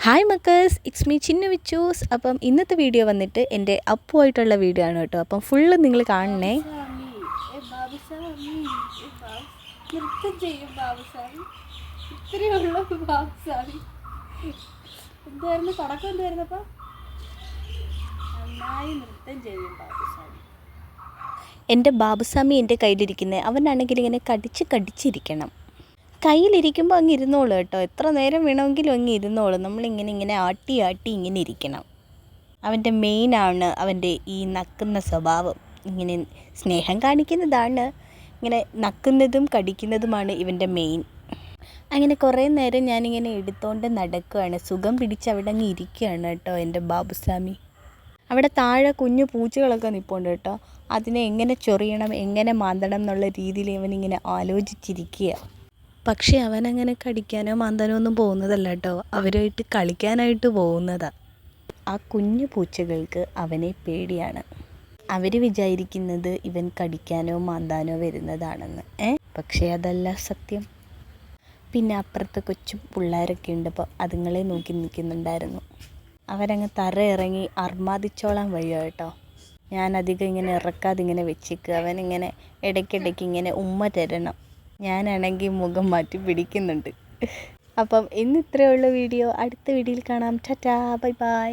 Hi മക്കേഴ്സ് it's me Chinnu Vichus appam ഇന്നത്തെ video വന്നിട്ട് എന്റെ അപ്പുമായിട്ടുള്ള വീഡിയോ ആണ് കേട്ടോ. അപ്പം ഫുള്ള് നിങ്ങൾ കാണണേ എന്തായിരുന്നു നന്നായി നൃത്തം ചെയ്യും ബാബുസ്വാമി എന്റെ ബാബുസ്വാമി എന്റെ കയ്യിലിരിക്കുന്നത് അവനാണെങ്കിൽ ഇങ്ങനെ കടിച്ച് കടിച്ചിരിക്കണം. കയ്യിലിരിക്കുമ്പോൾ അങ്ങ് ഇരുന്നോളൂ കേട്ടോ. എത്ര നേരം വേണമെങ്കിലും അങ്ങ് ഇരുന്നോളൂ. നമ്മളിങ്ങനെ ഇങ്ങനെ ആട്ടി ആട്ടി ഇങ്ങനെ ഇരിക്കണം. അവന്റെ മെയിനാണ് അവന്റെ ഈ നക്കുന്ന സ്വഭാവം. ഇങ്ങനെ സ്നേഹം കാണിക്കുന്നതാണ്. ഇങ്ങനെ നക്കുന്നതും കടിക്കുന്നതുമാണ് ഇവന്റെ മെയിൻ അങ്ങനെ കുറേ നേരം ഞാനിങ്ങനെ എടുത്തോണ്ട് നടക്കുകയാണ് സുഖം പിടിച്ച് അവിടെ അങ്ങ് ഇരിക്കുകയാണ് കേട്ടോ എന്റെ ബാബുസ്വാമി. അവിടെ താഴെ കുഞ്ഞു പൂച്ചകളൊക്കെ നിൽപ്പുണ്ട് കേട്ടോ. അതിനെ എങ്ങനെ ചൊറിയണം എങ്ങനെ മാന്തണം എന്നുള്ള രീതിയിൽ ഇവനിങ്ങനെ ആലോചിച്ചിരിക്കുക പക്ഷേ അവനങ്ങനെ കടിക്കാനോ മാന്താനോ ഒന്നും പോകുന്നതല്ല കേട്ടോ. അവരുമായിട്ട് കളിക്കാനായിട്ട് പോകുന്നതാ. ആ കുഞ്ഞു പൂച്ചകൾക്ക് അവനെ പേടിയാണ്. അവർ വിചാരിക്കുന്നത് ഇവൻ കടിക്കാനോ മാന്താനോ വരുന്നതാണെന്ന്. ഏ? പക്ഷേ അതല്ല സത്യം. പിന്നെ അപ്പുറത്തെ കൊച്ചു പിള്ളേരൊക്കെ ഉണ്ടപ്പോൾ അതുങ്ങളെ നോക്കി നിൽക്കുന്നുണ്ടായിരുന്നു. അവരങ്ങ് തറ ഇറങ്ങി അർമാദിച്ചോളാൻ വഴിയോ കേട്ടോ. ഞാനധികം ഇങ്ങനെ ഇറക്കാതിങ്ങനെ വെച്ചിക്ക്. വെച്ചേക്കുക അവനിങ്ങനെ ഇടയ്ക്കിടയ്ക്ക് ഇങ്ങനെ ഉമ്മ തരണം. ഞാനാണെങ്കിൽ മുഖം മാറ്റി പിടിക്കുന്നുണ്ട്. അപ്പം ഇന്ന് ഇത്രയേ ഉള്ളൂ വീഡിയോ. അടുത്ത വീഡിയോയിൽ കാണാം. ടാറ്റാ. Bye bye.